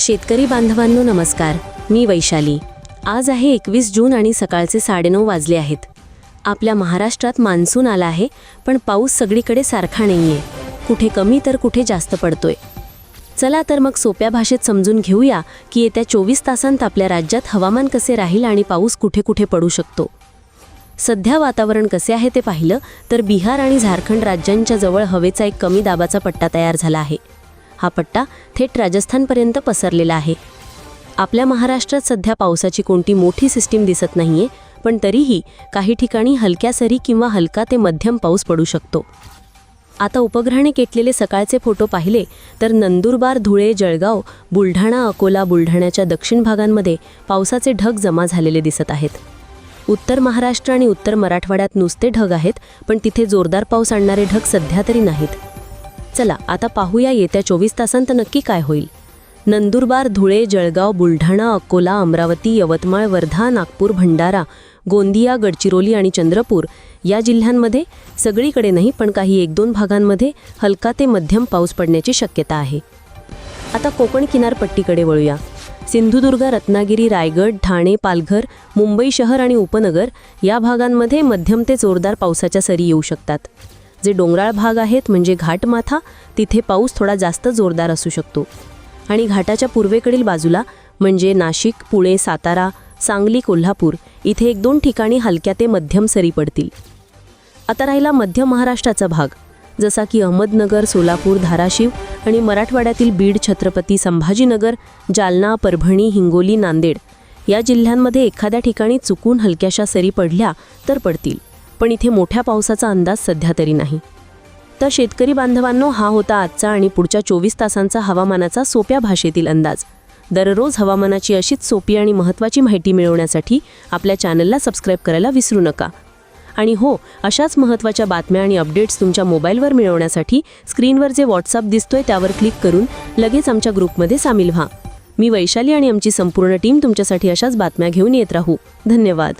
शेतकरी बांधवांनो नमस्कार मी वैशाली. आज आहे एकवीस जून आणि सकाळचे साडेनऊ वाजले आहेत. आपल्या महाराष्ट्रात मान्सून आला आहे पण पाऊस सगळीकडे सारखा नाही आहे कुठे कमी तर कुठे जास्त पडतोय. चला तर मग सोप्या भाषेत समजून घेऊया की येत्या चोवीस तासांत आपल्या राज्यात हवामान कसे राहील आणि पाऊस कुठे कुठे पडू शकतो. सध्या वातावरण कसे आहे ते पाहिलं तर बिहार आणि झारखंड राज्यांच्या जवळ हवेचा एक कमी दाबाचा पट्टा तयार झाला आहे. हा पट्टा थेट राजस्थानपर्यंत पसरलेला आहे. आपल्या महाराष्ट्रात सध्या पावसाची कोणती मोठी सिस्टीम दिसत नाहीये पण तरीही काही ठिकाणी हलक्या सरी किंवा हलका ते मध्यम पाऊस पडू शकतो. आता उपग्रहाने केटलेले सकाळचे फोटो पाहिले तर नंदुरबार धुळे जळगाव बुलढाणा अकोला बुलढाण्याच्या दक्षिण भागांमध्ये पावसाचे ढग जमा झालेले दिसत आहेत. उत्तर महाराष्ट्र आणि उत्तर मराठवाड्यात नुसते ढग आहेत पण तिथे जोरदार पाऊस आणणारे ढग सध्या तरी नाहीत. चला आता पाहूया येत्या चोवीस तासांत नक्की काय होईल. नंदुरबार धुळे जळगाव बुलढाणा अकोला अमरावती यवतमाळ वर्धा नागपूर भंडारा गोंदिया गडचिरोली आणि चंद्रपूर या जिल्ह्यांमध्ये सगळीकडे नाही पण काही एक दोन भागांमध्ये हलका ते मध्यम पाऊस पडण्याची शक्यता आहे. आता कोकण किनारपट्टीकडे वळूया. सिंधुदुर्ग रत्नागिरी रायगड ठाणे पालघर मुंबई शहर आणि उपनगर या भागांमध्ये मध्यम ते जोरदार पावसाच्या सरी येऊ शकतात. जे डोंगराळ भाग आहेत म्हणजे घाटमाथा तिथे पाऊस थोडा जास्त जोरदार असू शकतो. आणि घाटाच्या पूर्वेकडील बाजूला म्हणजे नाशिक पुणे सातारा सांगली कोल्हापूर इथे एक दोन ठिकाणी हलक्या ते मध्यम सरी पडतील. आता राहिला मध्य महाराष्ट्राचा भाग. जसा की अहमदनगर सोलापूर धाराशिव आणि मराठवाड्यातील बीड छत्रपती संभाजीनगर जालना परभणी हिंगोली नांदेड या जिल्ह्यांमध्ये एखाद्या ठिकाणी चुकून हलक्याशा सरी पडल्या तर पडतील. पण इथे मोठ्या पावसाचा अंदाज सध्या तरी नाही. तर शेतकरी बांधवांनो हा होता आजचा आणि पुढच्या चोवीस तासांचा हवामानाचा सोप्या भाषेतील अंदाज. दररोज हवामानाची अशीच सोपी आणि महत्त्वाची माहिती मिळवण्यासाठी आपल्या चॅनलला सबस्क्राईब करायला विसरू नका. आणि हो अशाच महत्त्वाच्या बातम्या आणि अपडेट्स तुमच्या मोबाईलवर मिळवण्यासाठी स्क्रीनवर जे व्हॉट्सअप दिसतोय त्यावर क्लिक करून लगेच आमच्या ग्रुपमध्ये सामील व्हा. मी वैशाली आणि आमची संपूर्ण टीम तुमच्यासाठी अशाच बातम्या घेऊन येत राहू. धन्यवाद.